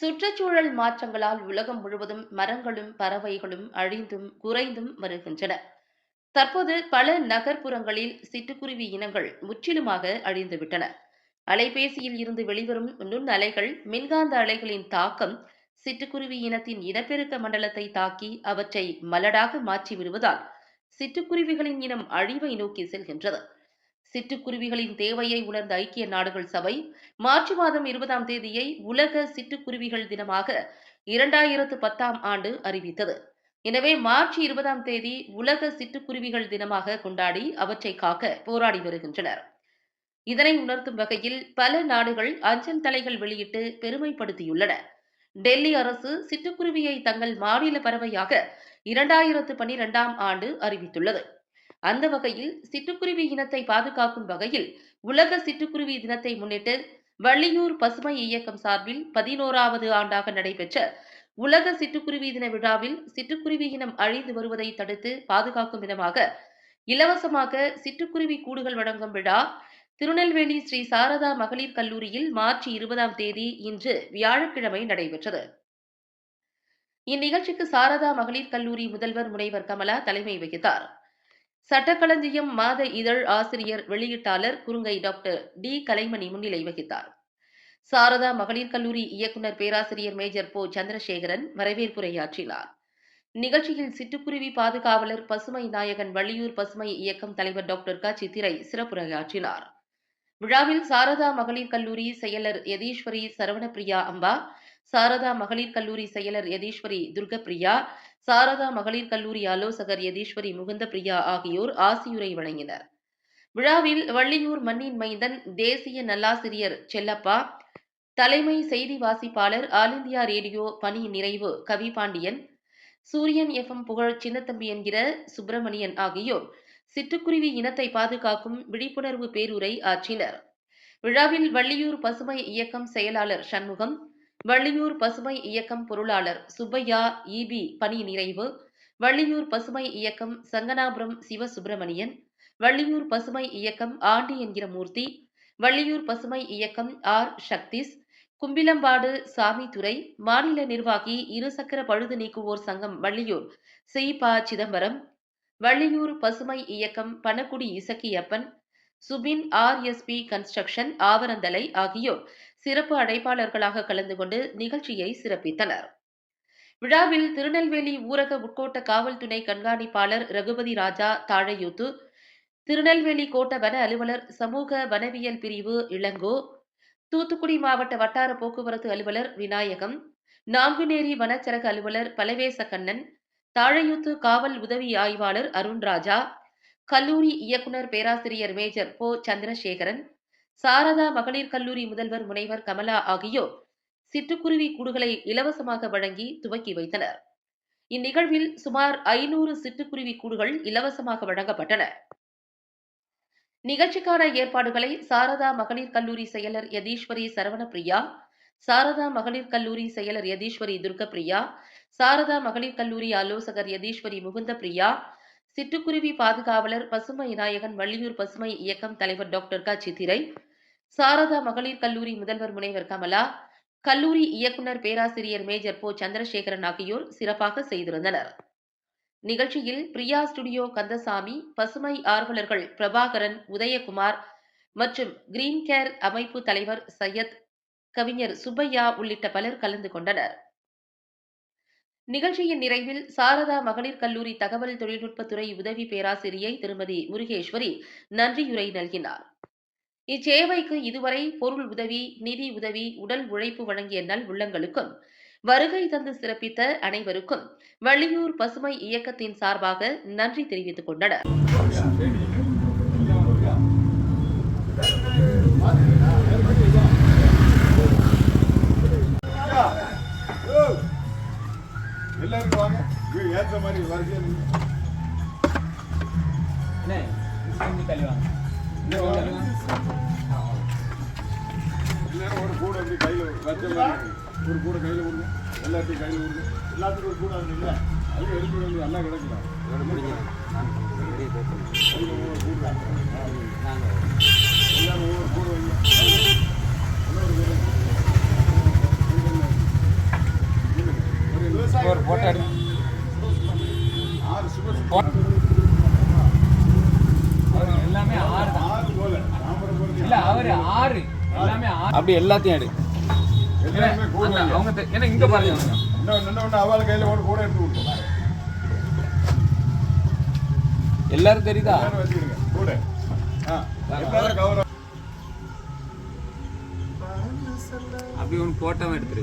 சுற்றுச்சூழல் மாற்றங்களால் உலகம் முழுவதும் மரங்களும் பறவைகளும் அழிந்தும் குறைந்தும் வருகின்றன. தற்போது பல நகர்ப்புறங்களில் சிட்டுக்குருவி இனங்கள் முற்றிலுமாக அழிந்துவிட்டன. அலைபேசியில் இருந்து வெளிவரும் நுண் அலைகள் மின்காந்த அலைகளின் தாக்கம் சிட்டுக்குருவி இனத்தின் இனப்பெருக்க மண்டலத்தை தாக்கி அவற்றை மலடாக மாற்றி விடுவதால் சிட்டுக்குருவிகளின் இனம் அழிவை நோக்கி செல்கின்றது. சிட்டுக்குருவிகளின் தேவையை உணர்ந்த ஐக்கிய நாடுகள் சபை மார்ச் மாதம் இருபதாம் தேதியை உலக சிட்டுக்குருவிகள் தினமாக இரண்டாயிரத்து பத்தாம் ஆண்டு அறிவித்தது. எனவே மார்ச் இருபதாம் தேதி உலக சிட்டுக்குருவிகள் தினமாக கொண்டாடி அவற்றை காக்க போராடி வருகின்றனர். இதனை உணர்த்தும் வகையில் பல நாடுகள் அஞ்சல் தலைகள் வெளியிட்டு பெருமைப்படுத்தியுள்ளன. டெல்லி அரசு சிட்டுக்குருவியை தங்கள் மாநில பறவையாக இரண்டாயிரத்து பனிரெண்டாம் ஆண்டு அறிவித்துள்ளது. அந்த வகையில் சிட்டுக்குருவி இனத்தை பாதுகாக்கும் வகையில் உலக சிட்டுக்குருவி தினத்தை முன்னிட்டு வள்ளியூர் பசுமை இயக்கம் சார்பில் பதினோராவது ஆண்டாக நடைபெற்ற உலக சிட்டுக்குருவி தின விழாவில் சிட்டுக்குருவி இனம் அழிந்து வருவதை தடுத்து பாதுகாக்கும் விதமாக இலவசமாக சிட்டுக்குருவி கூடுகள் வழங்கும் விழா திருநெல்வேலி ஸ்ரீ சாரதா மகளிர் கல்லூரியில் மார்ச் இருபதாம் தேதி இன்று வியாழக்கிழமை நடைபெற்றது. இந்நிகழ்ச்சிக்கு சாரதா மகளிர் கல்லூரி முதல்வர் முனைவர் கமலா தலைமை வகித்தார். சட்டக்களஞ்சியம் மாத இதழ் ஆசிரியர் வெளியீட்டாளர் குறுங்கை டாக்டர் டி. கலைமணி முன்னிலை வகித்தார். சாரதா மகளிர் கல்லூரி இயக்குநர் பேராசிரியர் மேஜர் போ. சந்திரசேகரன் வரவேற்புரையாற்றினார். நிகழ்ச்சியில் சிட்டுக்குருவி பாதுகாவலர் பசுமை நாயகன் வள்ளியூர் பசுமை இயக்கம் தலைவர் டாக்டர் க. சித்திரை சிறப்புரையாற்றினார். விழாவில் சாரதா மகளிர் கல்லூரி செயலர் யதீஸ்வரி சரவணபிரியா அம்பா சாரதா மகளிர் கல்லூரி செயலர் யதீஸ்வரி துர்கப்பிரியா சாரதா மகளிர் கல்லூரி ஆலோசகர் யதீஸ்வரி முகுந்த பிரியா ஆகியோர் ஆசியுரை வழங்கினர். விழாவில் வள்ளியூர் மண்ணின் மைந்தன் தேசிய நல்லாசிரியர் செல்லப்பா தலைமை செய்தி வாசிப்பாளர் ஆல் இந்தியா ரேடியோ பணி நிறைவு கவி பாண்டியன் சூரியன் எஃப்எம் புகழ் சின்னத்தம்பி என்கிற சுப்பிரமணியன் ஆகியோர் சிட்டுக்குருவி இனத்தை பாதுகாக்கும் விழிப்புணர்வு பேருரை ஆற்றினர். விழாவில் வள்ளியூர் பசுமை இயக்கம் செயலாளர் சண்முகம் வள்ளியூர் பசுமை இயக்கம் பொருளாளர் சுப்பையா இபி பணி நிறைவு. வள்ளியூர் பசுமை இயக்கம் சங்கனாபுரம் சிவசுப்பிரமணியன். வள்ளியூர் பசுமை இயக்கம் ஆண்டி என்கிற மூர்த்தி. வள்ளியூர் பசுமை இயக்கம் ஆர் சக்திஸ். கும்பிலம்பாடு சாமித்துறை மாநில நிர்வாகி இருசக்கர பழுது நீக்குவோர் சங்கம் வள்ளியூர். சி. ப. சிதம்பரம். வள்ளியூர் பசுமை இயக்கம் பணக்குடி இசக்கியப்பன். சுபின் ஆர்எஸ்பி கன்ஸ்ட்ரக்ஷன் ஆவரந்தலை ஆகியோர். சிறப்பு அழைப்பாளர்களாக கலந்து கொண்டு நிகழ்ச்சியை சிறப்பித்தனர். விழாவில் திருநெல்வேலி ஊரக உட்கோட்ட காவல் துணை கண்காணிப்பாளர் ரகுபதி ராஜா தாழையூத்து திருநெல்வேலி கோட்ட வன அலுவலர் சமூக வனவியல் பிரிவு இளங்கோ தூத்துக்குடி மாவட்ட வட்டார போக்குவரத்து அலுவலர் விநாயகம் நாங்குநேரி வனச்சரக அலுவலர் பலவேச கண்ணன் தாழையூத்து காவல் உதவி ஆய்வாளர் அருண்ராஜா கல்லூரி இயக்குனர் பேராசிரியர் மேஜர் போ. சந்திரசேகரன் சாரதா மகளிர் கல்லூரி முதல்வர் முனைவர் கமலா ஆகியோர் சிட்டுக்குருவி கூடுகளை இலவசமாக வழங்கி துவக்கி வைத்தனர். இந்நிகழ்வில் சுமார் ஐநூறு சிட்டுக்குருவி கூடுகள் இலவசமாக வழங்கப்பட்டன. நிகழ்ச்சிக்கான ஏற்பாடுகளை சாரதா மகளிர் கல்லூரி செயலர் யதீஸ்வரி சரவணபிரியா சாரதா மகளிர் கல்லூரி செயலர் யதீஸ்வரி துர்கப்பிரியா சாரதா மகளிர் கல்லூரி ஆலோசகர் யதீஸ்வரி முகுந்த பிரியா சிட்டுக்குருவி பாதுகாவலர் பசுமை விநாயகன் வள்ளியூர் பசுமை இயக்கம் தலைவர் டாக்டர் க. சித்திரை சாரதா மகளிர் கல்லூரி முதல்வர் முனைவர் கமலா கல்லூரி இயக்குனர் பேராசிரியர் மேஜர் போ. சந்திரசேகரன் ஆகியோர் சிறப்பாக செய்திருந்தனர். நிகழ்ச்சியில் பிரியா ஸ்டுடியோ கந்தசாமி பசுமை ஆர்வலர்கள் பிரபாகரன் உதயகுமார் மற்றும் கிரீன் கேர் அமைப்பு தலைவர் சையத் கவிஞர் சுப்பையா உள்ளிட்ட பலர் கலந்து கொண்டனர். நிகழ்ச்சியின் நிறைவில் சாரதா மகளிர் கல்லூரி தகவல் தொழில்நுட்பத்துறை உதவி பேராசிரியை திருமதி முருகேஸ்வரி நன்றியுரை நல்கினார். இச்சேவைக்கு இதுவரை பொருள் உதவி நிதி உதவி உடல் உழைப்பு வழங்கிய நல் உள்ளங்களுக்கும் வருகை தந்து சிறப்பித்த அனைவருக்கும் வள்ளியூர் பசுமை இயக்கத்தின் சார்பாக நன்றி தெரிவித்துக் கொண்டனர். எல்லாரும் வாங்க. ஏற்ற மாதிரி வரிசையா நின்னு. அண்ணே, கொஞ்சம் தள்ளி வாங்க. எல்லாரும் ஒரு கூட வந்து கையில ஒரு கூட கையில கொடுங்க. எல்லாத்தையும் கையில கொடுங்க. எல்லாத்துக்கும் ஒரு கூட இல்லை அது எடுத்து வந்து எல்லாம் கிடக்கலாம் இன்னொரு கூட ஒரு போட்டோ எடு ஆறு சுப அவரு எல்லாமே ஆறு தான். ஆறு போல தாமரை போல இல்ல அவரு ஆறு. எல்லாமே ஆறு. அப்படி எல்லாத்தையும் எடு. அவங்க ஏன்னா இங்க பாருங்க அவள் கையில் ஒரு கூட எடுத்து கொடுப்போம் எல்லாரும் தெரியுதா கூட அப்படி ஒன்று போட்டோவும் எடுத்துரு.